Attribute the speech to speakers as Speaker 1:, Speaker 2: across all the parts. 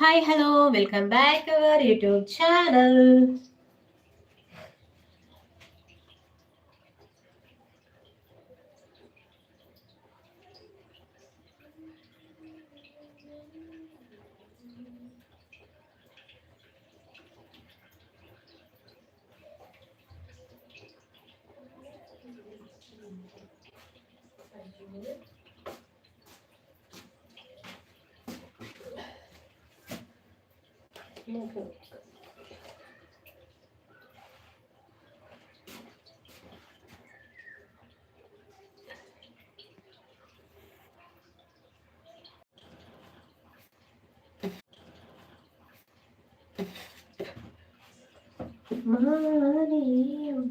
Speaker 1: Hi hello welcome back our YouTube channel 먹어. 말이 말이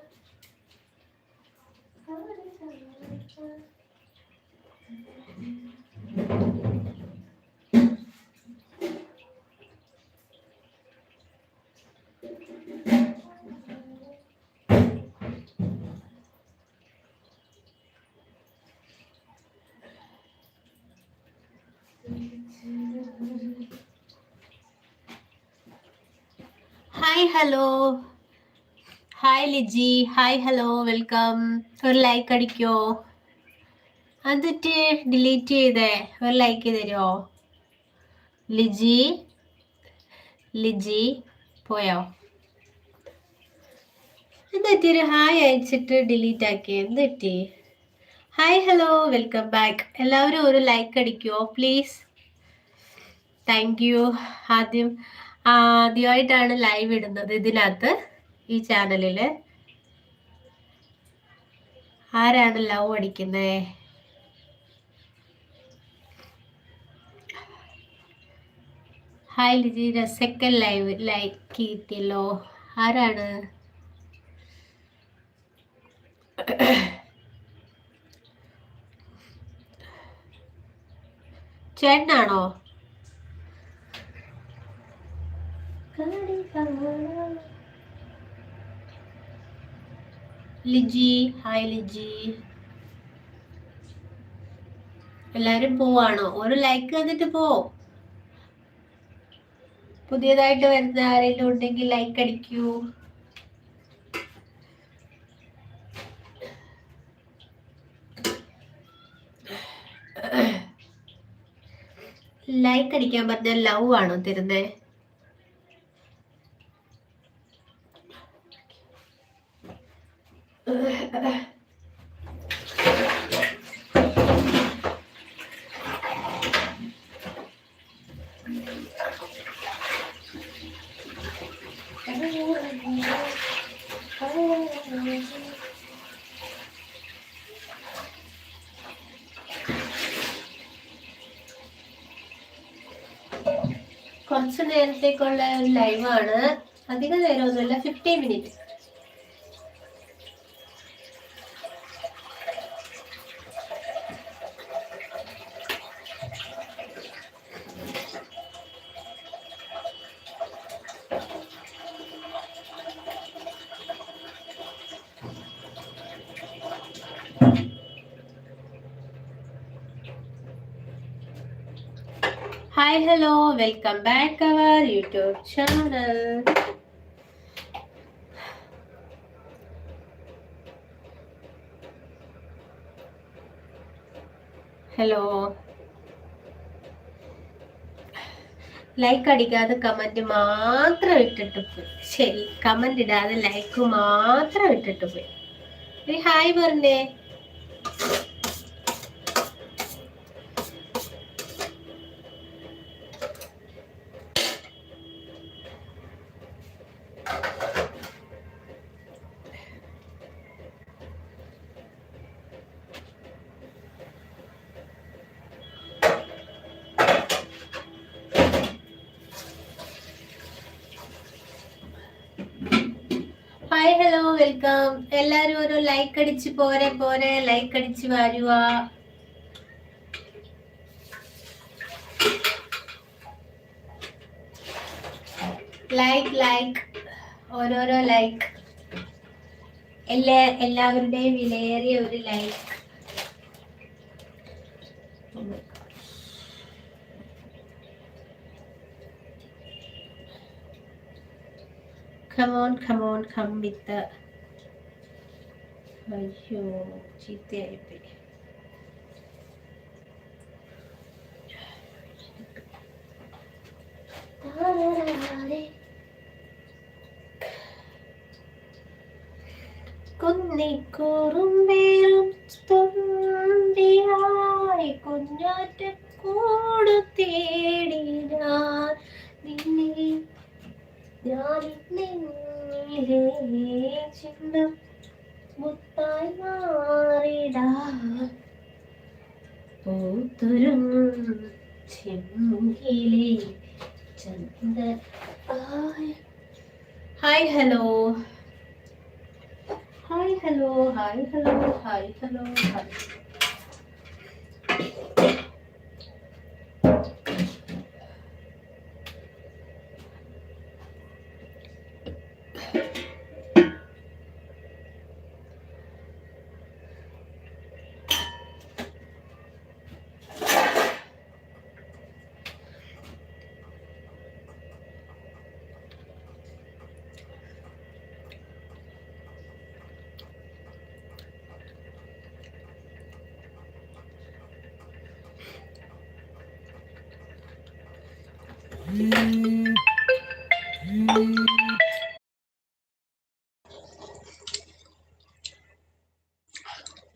Speaker 1: hi hello hi Liji hi hello welcome ഒരു like അടിക്കോ? എന്നിട്ട് delete ചെയ്തേ. ഒരു like തരുമോ ലിജി ലിജി പോയോ? ഒരു ഹായ് അയച്ചിട്ട് ഡിലീറ്റ് ആക്കി എന്തെറ്റി ഹായ് ഹലോ വെൽക്കം ബാക്ക് എല്ലാവരും ഒരു ലൈക്ക് അടിക്കുമോ പ്ലീസ് താങ്ക് യു ആദ്യം ആദ്യമായിട്ടാണ് ലൈവ് ഇടുന്നത് ഇതിനകത്ത്. ഈ ചാനലിൽ ആരാണ് ലവ് അടിക്കുന്നത് hi Liji second live like കിട്ടിയല്ലോ. ആരാണ്? ചേട്ടനാണോ? ലിജി. ഹായ് ലിജി. എല്ലാരും പോവാണോ? ഒരു ലൈക്ക് തന്നിട്ട് പോ. പുതിയതായിട്ട് വരുന്ന ആരെങ്കിലും ഉണ്ടെങ്കിൽ ലൈക്ക് അടിക്കൂ. ലൈക്ക് അടിക്കാൻ പറഞ്ഞാൽ ലവ് ആണോ തരുന്നേ? കുറച്ച് നേരത്തേക്കുള്ള ലൈവാണ് അധിക നേരമൊന്നുമില്ല fifteen minute hi hello welcome back our YouTube channel hello like അടിക്കാതെ കമന്റ് മാത്രം ഇട്ടിട്ട് പോയി. ശരി കമന്റ് ഇടാതെ ലൈക്ക് മാത്രം ഇട്ടിട്ട് പോയി. ഹായ് പറഞ്ഞേ ഹായ് ഹലോ വെൽക്കം. എല്ലാരും ഒരു ലൈക്ക് അടിച്ച് പോരെ പോരെ. ലൈക്ക് അടിച്ച് വരുക ലൈക്ക് ലൈക്ക് ഓരോരോ ലൈക്ക് എല്ലാ എല്ലാവരുടെയും വിലയേറിയ ഒരു ലൈക്ക് come with the അയ്യോ ചീത്തയായിപ്പോയി കുന്നിക്കൂറുമ്പേറും തുമ്പിയായി കുഞ്ഞാറ്റക്കൂട് കൂട് തേടി ഞാൻ നിന്നെ ചിന്നം മുത്തായി മാറിടാൻ പൂത്തുരുങ്ങും ചെമ്മിലെ Chanda hi hello hi hello hi hello hi hello. Hi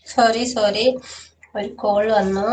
Speaker 1: sorry sorry ഒരു കോൾ വന്നു.